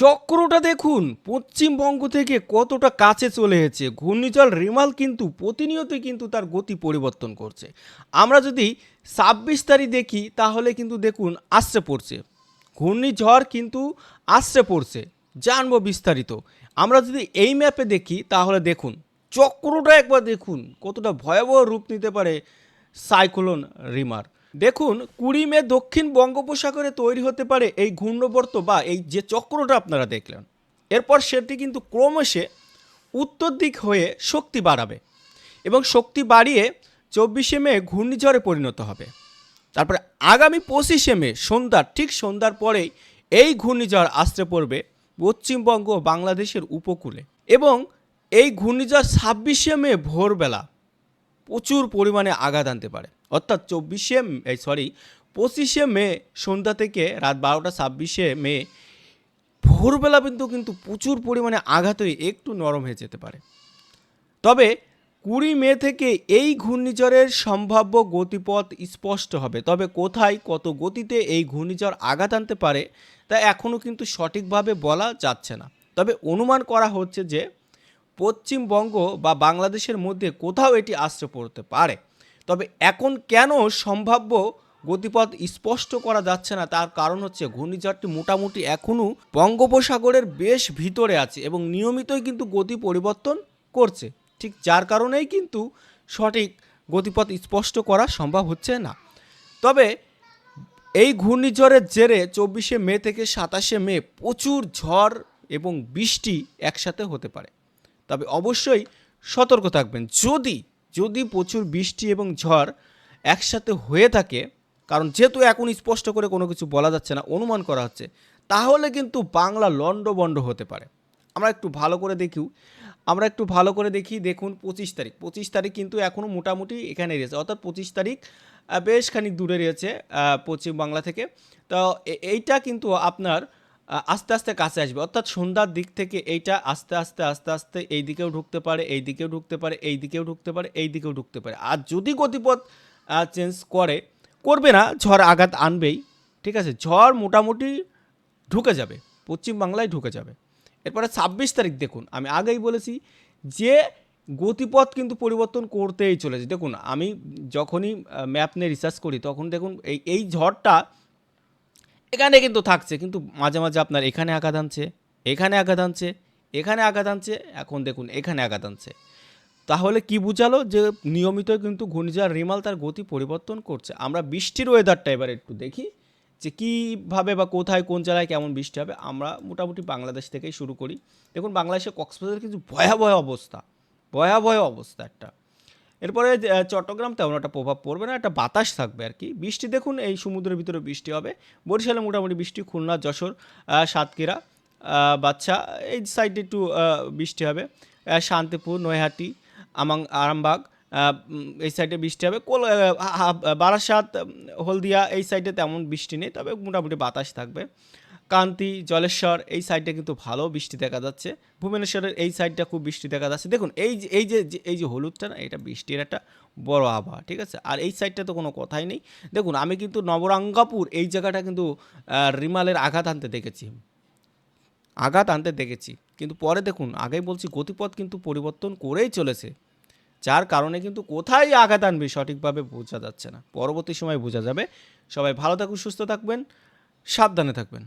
চক্রটা দেখুন, পশ্চিমবঙ্গ থেকে কতটা কাছে চলে এসেছে। ঘূর্ণিঝড় রিমাল কিন্তু প্রতিনিয়তই কিন্তু তার গতি পরিবর্তন করছে। আমরা যদি ছাব্বিশ তারিখ দেখি, তাহলে কিন্তু দেখুন আসছে পড়ছে। ঘূর্ণিঝড় কিন্তু আসছে পড়ছে, জানব বিস্তারিত। আমরা যদি এই ম্যাপে দেখি, তাহলে দেখুন, চক্রটা একবার দেখুন, কতটা ভয়াবহ রূপ নিতে পারে সাইক্লোন রিমার। দেখুন, কুড়ি মে দক্ষিণ বঙ্গোপসাগরে তৈরি হতে পারে এই ঘূর্ণবর্ত বা এই যে চক্রটা আপনারা দেখলেন। এরপর সেটি কিন্তু ক্রমশে উত্তর দিক হয়ে শক্তি বাড়াবে এবং শক্তি বাড়িয়ে চব্বিশে মে ঘূর্ণিঝড়ে পরিণত হবে। তারপরে আগামী পঁচিশে মে সন্ধ্যার, ঠিক সন্ধ্যার পরেই এই ঘূর্ণিঝড় আসতে পড়বে পশ্চিমবঙ্গ বাংলাদেশের উপকূলে এবং এই ঘূর্ণিঝড় ছাব্বিশে মে ভোরবেলা প্রচুর পরিমাণে আঘাত আনতে পারে। অর্থাৎ চব্বিশে এই সরি পঁচিশে মে সন্ধ্যা থেকে রাত বারোটা ছাব্বিশে মে ভোরবেলা কিন্তু কিন্তু প্রচুর পরিমাণে আঘাত হয়ে একটু নরম হয়ে যেতে পারে। তবে কুড়ি মে থেকে এই ঘূর্ণিঝড়ের সম্ভাব্য গতিপথ স্পষ্ট হবে। তবে কোথায় কত গতিতে এই ঘূর্ণিঝড় আঘাত আনতে পারে তা এখনও কিন্তু সঠিকভাবে বলা যাচ্ছে না। তবে অনুমান করা হচ্ছে যে পশ্চিমবঙ্গ বা বাংলাদেশের মধ্যে কোথাও এটি আশ্রয় পড়তে পারে। তবে এখন কেন সম্ভাব্য গতিপথ স্পষ্ট করা যাচ্ছে না তার কারণ হচ্ছে ঘূর্ণিঝড়টি মোটামুটি এখনও বঙ্গোপসাগরের বেশ ভিতরে আছে এবং নিয়মিতই কিন্তু গতি পরিবর্তন করছে। ঠিক যার কারণেই কিন্তু সঠিক গতিপথ স্পষ্ট করা সম্ভব হচ্ছে না। তবে এই ঘূর্ণিঝড়ের জেরে চব্বিশে মে থেকে সাতাশে মে প্রচুর ঝড় এবং বৃষ্টি একসাথে হতে পারে। তবে অবশ্যই সতর্ক থাকবেন। যদি যদি প্রচুর বৃষ্টি এবং ঝড় একসাথে হয়ে থাকে, কারণ যেহেতু এখন স্পষ্ট করে কোনো কিছু বলা যাচ্ছে না, অনুমান করা হচ্ছে, তাহলে কিন্তু বাংলা লণ্ডবণ্ড হতে পারে। আমরা একটু ভালো করে দেখিও। আমরা একটু ভালো করে দেখি, দেখুন পঁচিশ তারিখ। পঁচিশ তারিখ কিন্তু এখনও মোটামুটি এখানে রয়েছে। অর্থাৎ পঁচিশ তারিখ বেশ খানিক দূরে রয়েছে পশ্চিমবাংলা থেকে। তো এইটা কিন্তু আপনার আস্তে আস্তে কাছে আসবে। অর্থাৎ সন্ধ্যার দিক থেকে এইটা আস্তে আস্তে আস্তে আস্তে এই দিকেও ঢুকতে পারে, এই দিকেও ঢুকতে পারে, এই দিকেও ঢুকতে পারে, এই দিকেও ঢুকতে পারে। আর যদি গতিপথ চেঞ্জ করে, করবে না, ঝড় আঘাত আনবেই, ঠিক আছে? ঝড় মোটামুটি ঢুকে যাবে পশ্চিমবাংলায় ঢুকে যাবে। এরপরে ছাব্বিশ তারিখ দেখুন, আমি আগেই বলেছি যে গতিপথ কিন্তু পরিবর্তন করতেই চলেছে। দেখুন, আমি যখনই ম্যাপ নিয়ে রিসার্চ করি, তখন দেখুন এই এই ঝড়টা এখানে কিন্তু থাকছে, কিন্তু মাঝে মাঝে আপনার এখানে আঘাত আনছে, এখানে আঘাত আনছে, এখানে আঘাত আনছে, এখন দেখুন এখানে আঘাত আনছে। তাহলে কি বুঝালো যে নিয়মিত কিন্তু ঘূর্ণিঝড় রিমাল তার গতি পরিবর্তন করছে? আমরা বৃষ্টির ওয়েদারটা এবার একটু দেখি, যে কীভাবে বা কোথায়, কোন জায়গায় কেমন বৃষ্টি হবে, আমরা মোটামুটি বাংলাদেশ থেকেই শুরু করি। দেখুন বাংলাদেশে কক্সবাজারের কিন্তু ভয়াবহ অবস্থা ভয়াবহ অবস্থা একটা। এরপরে চট্টগ্রাম তেমন একটা প্রভাব পড়বে না, একটা বাতাস থাকবে আর কি। বৃষ্টি দেখুন, এই সমুদ্রের ভিতরে বৃষ্টি হবে। বরিশালে মোটামুটি বৃষ্টি, খুলনা, যশোর সাতক্ষীরা বাচ্চা এই সাইডে একটু বৃষ্টি হবে। শান্তিপুর, নৈহাটি, আমাং, আরামবাগ এই সাইডে বৃষ্টি হবে। কোল বারাসাত হলদিয়া, এই সাইডে তেমন বৃষ্টি নেই, তবে মোটামুটি বাতাস থাকবে। কান্তি, জলেশ্বর, এই সাইডটা কিন্তু ভালো বৃষ্টি দেখা যাচ্ছে। ভুবনেশ্বরের এই সাইডটা খুব বৃষ্টি দেখা যাচ্ছে। দেখুন, এই যে এই যে এই যে হলুদটা না, এটা বৃষ্টির একটা বড় আবহাওয়া, ঠিক আছে? আর এই সাইডটা তো কোনো কথাই নেই। দেখুন, আমি কিন্তু নবরঙ্গাপুর, এই জায়গাটা কিন্তু রিমালের আঘাত আনতে দেখেছি। আঘাত আনতে দেখেছি। কিন্তু পরে দেখুন, আগেই বলছি, গতিপথ কিন্তু পরিবর্তন করেই চলেছে। যার কারণে কিন্তু কোথায় আঘাত আনবে সঠিকভাবে বোঝা যাচ্ছে না। পরবর্তী সময় বোঝা যাবে। সবাই ভালো থাকুন, সুস্থ থাকবেন, সাবধানে থাকবেন।